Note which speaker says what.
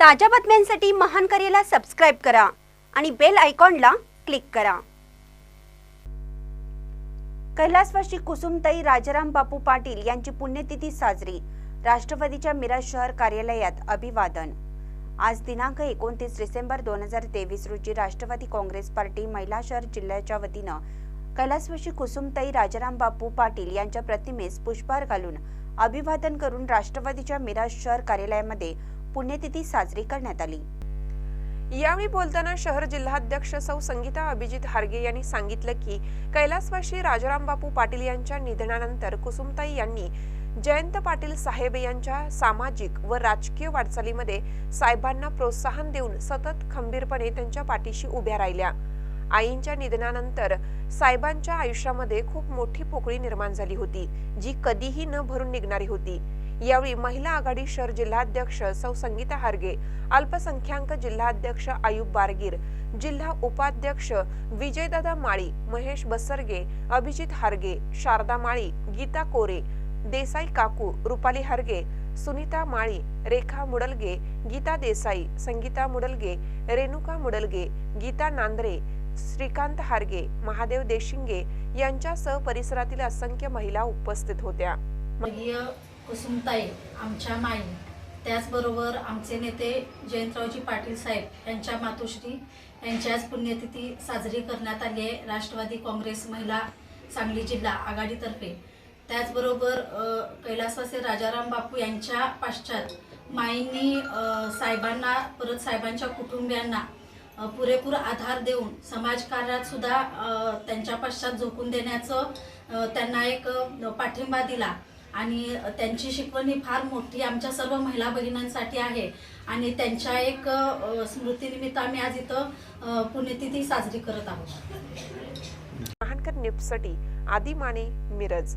Speaker 1: ताज्या बातम्यांसाठी महान करेला सबस्क्राईब करा आणि बेल आयकॉनला क्लिक करा. कैलासवासी कुसुमताई राजाराम बापू पाटील यांची पुण्यतिथी साजरी. राष्ट्रवादीच्या मिराज शहर कार्यालयात अभिवादन. आज दिनांक एकोणतीस डिसेंबर दोन हजार तेवीस रोजी राष्ट्रवादी काँग्रेस पार्टी महिला शहर जिल्ह्याच्या वतीनं कैलासवासी कुसुमताई राजाराम बापू पाटील यांच्या प्रतिमेस पुष्पहार घालून अभिवादन करून राष्ट्रवादीच्या मिराज शहर कार्यालयामध्ये पुण्यतिथी साजरी करण्यात आली.
Speaker 2: यावेळी बोलताना शहर जिल्हाध्यक्ष सौ संगीता अभिजित हार्गे यांनी सांगितलं की कैलासवाशी राजाराम बापू पाटील यांच्या निधनानंतर कुसुमताई यांनी जयंत पाटील साहेब यांच्या सामाजिक व राजकीय वाटचालीमध्ये साहेबांना प्रोत्साहन देऊन सतत खंबीरपणे त्यांच्या पाठीशी उभ्या राहिल्या. आईंच्या निधनानंतर साहेबांच्या आयुष्यामध्ये खूप मोठी पोकळी निर्माण झाली होती जी कधीही न भरून निघणारी होती. यावेळी महिला आघाडी शहर जिल्हाध्यक्ष सौ संगीता हार्गे अल्पसंख्याक जिल्हाध्यक्ष आयुब बारगीर जिल्हा उपाध्यक्ष विजयदादा माळी महेश बसरगे अभिजित हार्गे शारदा माळी गीता कोरे देसाई काकू रुपाली हार्गे सुनीता माळी रेखा मुडलगे गीता देसाई संगीता मुडलगे रेणुका मुडलगे गीता नांद्रे श्रीकांत हार्गे महादेव देशिंगे यांच्यासह परिसरातील असंख्य महिला उपस्थित होत्या.
Speaker 3: कुसुमताई आमच्या माई. त्याचबरोबर आमचे नेते जयंतरावजी पाटील साहेब यांच्या मातोश्री यांच्याच पुण्यतिथी साजरी करण्यात आली आहे. राष्ट्रवादी काँग्रेस महिला सांगली जिल्हा आघाडीतर्फे. त्याचबरोबर कैलासवासी राजाराम बापू यांच्या पाश्चात माईंनी साहेबांना परत साहेबांच्या कुटुंबियांना पुरेपूर आधार देऊन समाजकार्यात सुद्धा त्यांच्या पश्चात झोकून देण्याचं त्यांना एक पाठिंबा दिला. आणि त्यांची शिकवण ही फार मोठी आमच्या सर्व महिला भगिनांसाठी आहे. आणि त्यांच्या एक स्मृतीनिमित्त आम्ही आज इथं पुण्यतिथी साजरी करत आहोत.
Speaker 2: महानकर निप्सटी आदी माने मिरज.